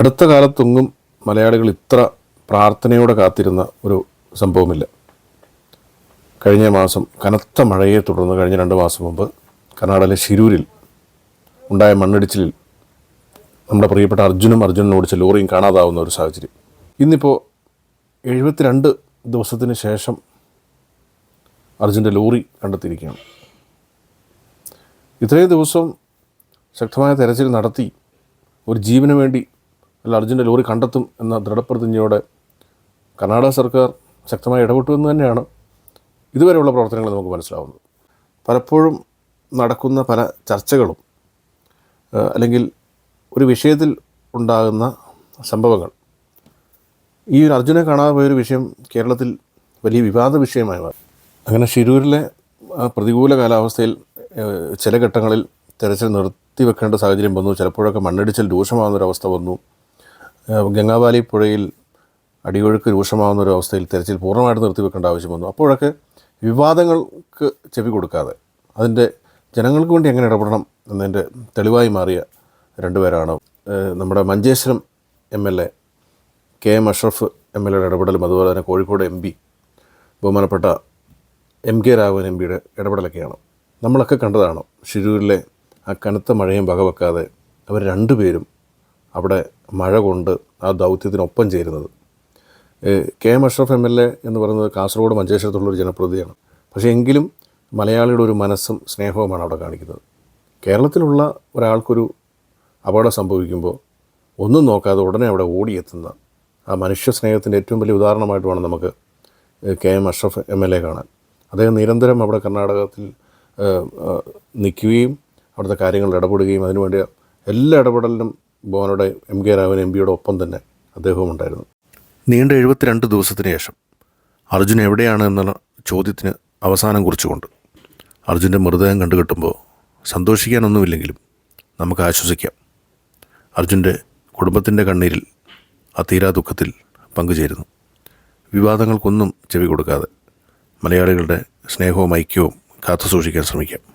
അടുത്ത കാലത്തൊന്നും മലയാളികൾ ഇത്ര പ്രാർത്ഥനയോടെ കാത്തിരുന്ന ഒരു സംഭവമില്ല. കഴിഞ്ഞ മാസം കനത്ത മഴയെ തുടർന്ന് കഴിഞ്ഞ രണ്ട് മാസം മുമ്പ് കർണാടകയിലെ ശിരൂരിൽ ഉണ്ടായ മണ്ണിടിച്ചിലിൽ നമ്മുടെ പ്രിയപ്പെട്ട അർജുനും അർജുനനും ഓടിച്ച ലോറിയും കാണാതാവുന്ന ഒരു സാഹചര്യം. ഇന്നിപ്പോൾ എഴുപത്തിരണ്ട് ദിവസത്തിന് ശേഷം അർജുന്റെ ലോറി കണ്ടെത്തിയിരിക്കുകയാണ്. ഇത്രയും ദിവസം ശക്തമായ തെരച്ചിൽ നടത്തി ഒരു ജീവന് വേണ്ടി അല്ല അർജുന്റെ ലോറി കണ്ടെത്തും എന്ന ദൃഢപ്രതിജ്ഞയോടെ കർണാടക സർക്കാർ ശക്തമായി ഇടപെട്ടു എന്ന് തന്നെയാണ് ഇതുവരെയുള്ള പ്രവർത്തനങ്ങൾ നമുക്ക് മനസ്സിലാവുന്നത്. പലപ്പോഴും നടക്കുന്ന പല ചർച്ചകളും അല്ലെങ്കിൽ ഒരു വിഷയത്തിൽ ഉണ്ടാകുന്ന സംഭവങ്ങൾ. ഈ ഒരു അർജുനെ കാണാതെ പോയൊരു വിഷയം കേരളത്തിൽ വലിയ വിവാദ വിഷയമായി മാറി. അങ്ങനെ ഷിരൂരിലെ പ്രതികൂല കാലാവസ്ഥയിൽ ചില ഘട്ടങ്ങളിൽ തെരച്ചിൽ നിർത്തിവെക്കേണ്ട സാഹചര്യം വന്നു. ചിലപ്പോഴൊക്കെ മണ്ണിടിച്ചിൽ രൂക്ഷമാകുന്നൊരവസ്ഥ വന്നു. ഗംഗാവാലി പുഴയിൽ അടിയൊഴുക്ക് രൂക്ഷമാകുന്ന ഒരു അവസ്ഥയിൽ തെരച്ചിൽ പൂർണമായിട്ട് നിർത്തിവെക്കേണ്ട ആവശ്യം വന്നു. അപ്പോഴൊക്കെ വിവാദങ്ങൾക്ക് ചെവി കൊടുക്കാതെ അതിന്റെ ജനങ്ങൾക്ക് വേണ്ടി എങ്ങനെ ഇടപെടണം എന്നതിന്റെ തെളിവായി മാറിയ രണ്ടുപേരാണ്. നമ്മുടെ Manjeshwaram M L A K M Ashraf M L എയുടെ ഇടപെടലും അതുപോലെ തന്നെ കോഴിക്കോട് എം പി ബഹുമാനപ്പെട്ട എം കെ രാഘവൻ എം പിയുടെ ഇടപെടലൊക്കെയാണ്. നമ്മളൊക്കെ കണ്ടതാണ് ഷിരൂരിലെ ആ കനത്ത മഴയും വകവെക്കാതെ അവർ രണ്ടുപേരും അവിടെ മഴ കൊണ്ട് ആ ദൗത്യത്തിനൊപ്പം ചേരുന്നത്. K M Ashraf M L A എന്ന് പറയുന്നത് കാസർഗോഡ് മഞ്ചേശ്വരത്തുള്ള ഒരു ജനപ്രതിയാണ് പക്ഷേ എങ്കിലും മലയാളിയുടെ ഒരു മനസ്സും സ്നേഹവുമാണ് അവിടെ കാണിക്കുന്നത്. കേരളത്തിലുള്ള ഒരാൾക്കൊരു അപകടം സംഭവിക്കുമ്പോൾ ഒന്നും നോക്കാതെ ഉടനെ അവിടെ ഓടിയെത്തുന്ന ആ മനുഷ്യ സ്നേഹത്തിന്റെ ഏറ്റവും വലിയ ഉദാഹരണമായിട്ട് വേണം നമുക്ക് K M Ashraf M L A കാണാൻ. അദ്ദേഹം നിരന്തരം അവിടെ കർണാടകത്തിൽ നിൽക്കുകയും അവിടുത്തെ കാര്യങ്ങളിൽ ഇടപെടുകയും അതിനുവേണ്ടി എല്ലാ ഇടപെടലിനും ബോനയുടെ എം കെ രാഘവൻ എം പിയുടെ ഒപ്പം തന്നെ അദ്ദേഹവും ഉണ്ടായിരുന്നു. നീണ്ട എഴുപത്തിരണ്ട് ദിവസത്തിന് ശേഷം അർജുൻ എവിടെയാണ് എന്നുള്ള ചോദ്യത്തിന് അവസാനം കുറിച്ചുകൊണ്ട് അർജുന്റെ മൃതദേഹം കണ്ടുകിട്ടുമ്പോൾ സന്തോഷിക്കാനൊന്നുമില്ലെങ്കിലും നമുക്ക് ആശ്വസിക്കാം. അർജുന്റെ കുടുംബത്തിന്റെ കണ്ണീരിൽ ആ തീരാ ദുഃഖത്തിൽ പങ്കുചേരുന്നു. വിവാദങ്ങൾക്കൊന്നും ചെവി കൊടുക്കാതെ മലയാളികളുടെ സ്നേഹവും ഐക്യവും കാത്തുസൂക്ഷിക്കാൻ ശ്രമിക്കാം.